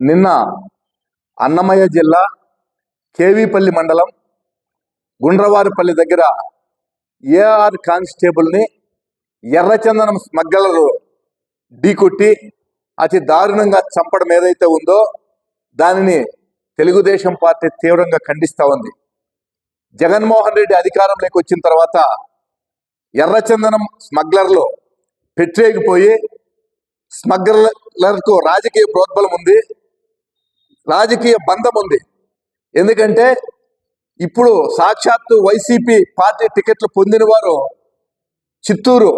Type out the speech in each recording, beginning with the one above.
నిన్న అన్నమయ్య జిల్లా కేవీపల్లి మండలం గుండ్రవారిపల్లి దగ్గర ఏఆర్ కానిస్టేబుల్ని ఎర్రచందనం స్మగ్గలరు ఢీకొట్టి అతి దారుణంగా చంపడం ఏదైతే ఉందో దానిని తెలుగుదేశం పార్టీ తీవ్రంగా ఖండిస్తూ ఉంది. జగన్మోహన్ రెడ్డి అధికారంలోకి వచ్చిన తర్వాత ఎర్రచందనం స్మగ్లర్లు పెట్టేగిపోయి స్మగ్లర్కు రాజకీయ ప్రోద్బలం ఉంది. రాజకీయ బంధం ఉంది. ఎందుకంటే ఇప్పుడు సాక్షాత్తు వైసీపీ పార్టీ టికెట్లు పొందిన వారు చిత్తూరు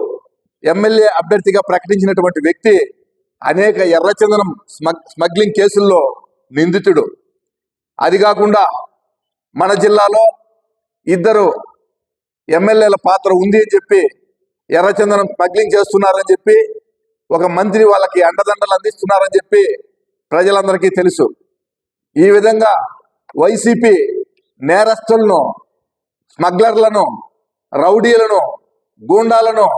ఎమ్మెల్యే అభ్యర్థిగా ప్రకటించినటువంటి వ్యక్తి అనేక ఎర్రచందనం స్మగ్ స్మగ్లింగ్ కేసుల్లో నిందితుడు. అది కాకుండా మన జిల్లాలో ఇద్దరు ఎమ్మెల్యేల పాత్ర ఉంది అని చెప్పి ఎర్రచందనం స్మగ్లింగ్ చేస్తున్నారని చెప్పి ఒక మంత్రి వాళ్ళకి అండదండలు అందిస్తున్నారని చెప్పి ప్రజలందరికీ తెలుసు. ఈ విధంగా వైసీపీ నేరస్తులను స్మగ్లర్లను రౌడీలను గూండాలను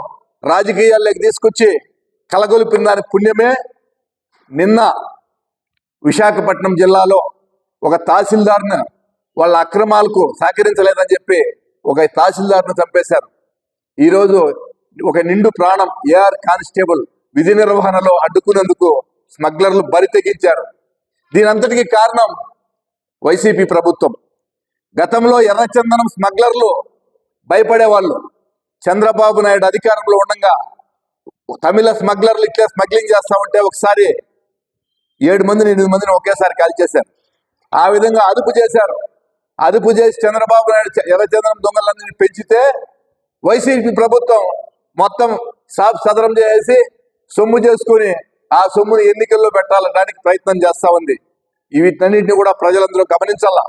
రాజకీయాల్లోకి తీసుకొచ్చి కలగొలిపిన దాని పుణ్యమే నిన్న విశాఖపట్నం జిల్లాలో ఒక తహసీల్దార్ను వాళ్ళ అక్రమాలకు సహకరించలేదని చెప్పి ఒక తహసీల్దార్ను చంపేశారు. ఈరోజు ఒక నిండు ప్రాణం ఏఆర్ కానిస్టేబుల్ విధి నిర్వహణలో అడ్డుకునేందుకు స్మగ్లర్లు బరి తెగించారు. దీనంతటికి కారణం వైసీపీ ప్రభుత్వం. గతంలో ఎర్రచందనం స్మగ్లర్లు భయపడేవాళ్ళు. చంద్రబాబు నాయుడు అధికారంలో ఉండగా తమిళ స్మగ్లర్లు ఇట్లా స్మగ్లింగ్ చేస్తా ఉంటే ఒకసారి ఏడు మందిని ఎనిమిది మందిని ఒకేసారి కాల్చేశారు ఆ విధంగా అదుపు చేశారు. అదుపు చేసి చంద్రబాబు నాయుడు ఎర్రచందనం దొంగలందరినీ పెంచితే వైసీపీ ప్రభుత్వం మొత్తం సాఫ్ సదరం చేసి సొమ్ము చేసుకుని ఆ సొమ్మును ఎన్నికల్లో పెట్టాలడానికి ప్రయత్నం చేస్తా ఉంది. వీటన్నింటినీ కూడా ప్రజలందరూ గమనించాలా?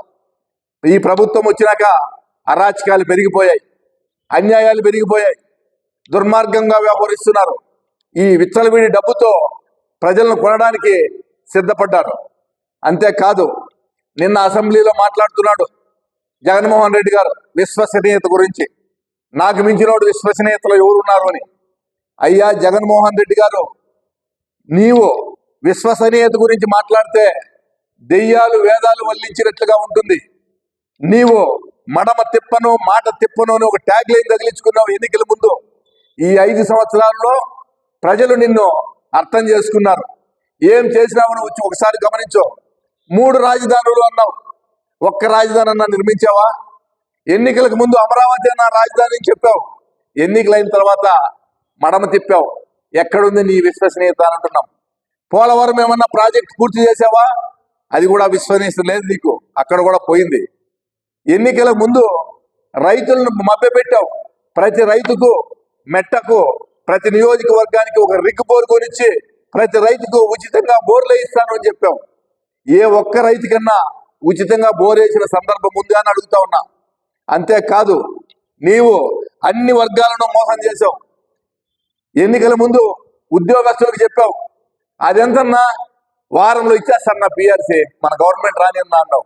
ఈ ప్రభుత్వం వచ్చినాక అరాచకాలు పెరిగిపోయాయి అన్యాయాలు పెరిగిపోయాయి దుర్మార్గంగా వ్యవహరిస్తున్నారు. ఈ విచ్చలవిడి డబ్బుతో ప్రజలను కొనడానికి సిద్ధపడ్డారు. అంతేకాదు నిన్న అసెంబ్లీలో మాట్లాడుతున్నాడు జగన్మోహన్ రెడ్డి గారు విశ్వసనీయత గురించి. నాకు మించినోడు విశ్వసనీయతలో ఎవరున్నారు అని. అయ్యా జగన్మోహన్ రెడ్డి గారు నీవు విశ్వసనీయత గురించి మాట్లాడితే దెయ్యాలు వేదాలు వల్లించినట్లుగా ఉంటుంది. నీవు మడమ తిప్పను మాట తిప్పను అని ఒక ట్యాగ్ లైన్ తగిలించుకున్నావు ఎన్నికల ముందు. ఈ ఐదు సంవత్సరాల్లో ప్రజలు నిన్ను అర్థం చేసుకున్నారు. ఏం చేసినావు నువ్వు వచ్చి ఒకసారి గమనించు. మూడు రాజధానులు అన్నావు. ఒక్క రాజధాని అన్నా నిర్మించావా? ఎన్నికలకు ముందు అమరావతి అన్న రాజధాని అని చెప్పావు. ఎన్నికలైన తర్వాత మడమ తిప్పావు. ఎక్కడుంది నీ విశ్వసనీయత అని అంటున్నాం పోలవరం ఏమన్నా ప్రాజెక్ట్ పూర్తి చేసావా? అది కూడా విశ్వసనీయత లేదు నీకు. అక్కడ కూడా పోయింది. ఎన్నికల ముందు రైతులను మభ్యపెట్టావు. ప్రతి రైతుకు మెట్టకు ప్రతి నియోజకవర్గానికి ఒక రిగ్ బోర్ కొనిచ్చి ప్రతి రైతుకు ఉచితంగా బోర్లు ఇస్తాను అని చెప్పాం ఏ ఒక్క రైతుకన్నా ఉచితంగా బోర్ వేసిన సందర్భం ఉందా అని అడుగుతా ఉన్నా. అంతేకాదు నీవు అన్ని వర్గాలను మోసం చేసావు. ఎన్నికల ముందు ఉద్యోగస్తులకు చెప్పావు అదెంతన్నా వారంలో ఇచ్చేస్తాను పిఆర్సీ మన గవర్నమెంట్ రాని అన్నావు.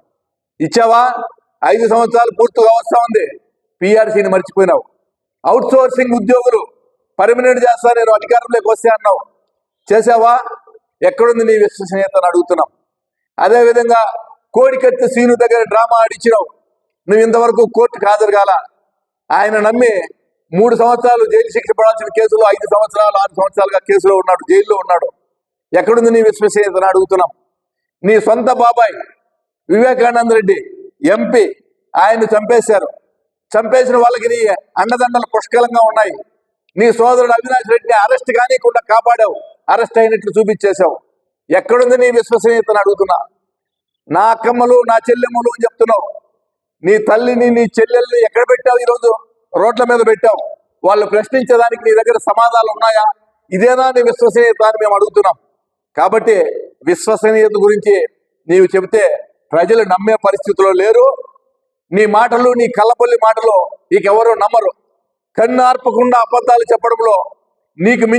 ఇచ్చావా? ఐదు సంవత్సరాలు పూర్తిగా వస్తా ఉంది. పిఆర్సీని మర్చిపోయినావు. అవుట్ సోర్సింగ్ ఉద్యోగులు పర్మినెంట్ చేస్తా నేను అధికారంలోకి వస్తే అన్నావు. చేసావా ఎక్కడుంది నీ విశ్వసనీయతను అడుగుతున్నాం. అదేవిధంగా కోడికత్తి సీను దగ్గర డ్రామా ఆడిచ్చినావు. నువ్వు ఇంతవరకు కోర్టుకు హాజరు కాల. ఆయన నమ్మి మూడు సంవత్సరాలు జైలు శిక్ష పడాల్సిన కేసులో ఐదు సంవత్సరాలు ఆరు సంవత్సరాలుగా కేసులో ఉన్నాడు జైల్లో ఉన్నాడు. ఎక్కడుంది నీ విశ్వసనీయతను అడుగుతున్నాం. నీ సొంత బాబాయ్ వివేకానంద రెడ్డి ఎంపీ ఆయన్ని చంపేశారు. చంపేసిన వాళ్ళకి నీ అండదండలు పుష్కలంగా ఉన్నాయి. నీ సోదరుడు అవినాష్ రెడ్డిని అరెస్ట్ కానీకుండా కాపాడావు. అరెస్ట్ అయినట్లు చూపించేశావు. ఎక్కడుంది నీ విశ్వసనీయతను అడుగుతున్నా. నా అక్కమ్మలు నా చెల్లెమ్మలు అని చెప్తున్నావు. నీ తల్లిని నీ చెల్లెల్ని ఎక్కడ పెట్టావు ఈరోజు? రోడ్ల మీద పెట్టాం. వాళ్ళు ప్రశ్నించేదానికి నీ దగ్గర సమాధానాలు ఉన్నాయా? ఇదేనా నీ విశ్వసనీయత అని మేము అడుగుతున్నాం. కాబట్టి విశ్వసనీయత గురించి నీవు చెబితే ప్రజలు నమ్మే పరిస్థితిలో లేరు. నీ మాటలు నీ కళ్ళపల్లి మాటలు నీకెవరూ నమ్మరు. కన్ను ఆర్పకుండా అబద్ధాలు చెప్పడంలో నీకు మించి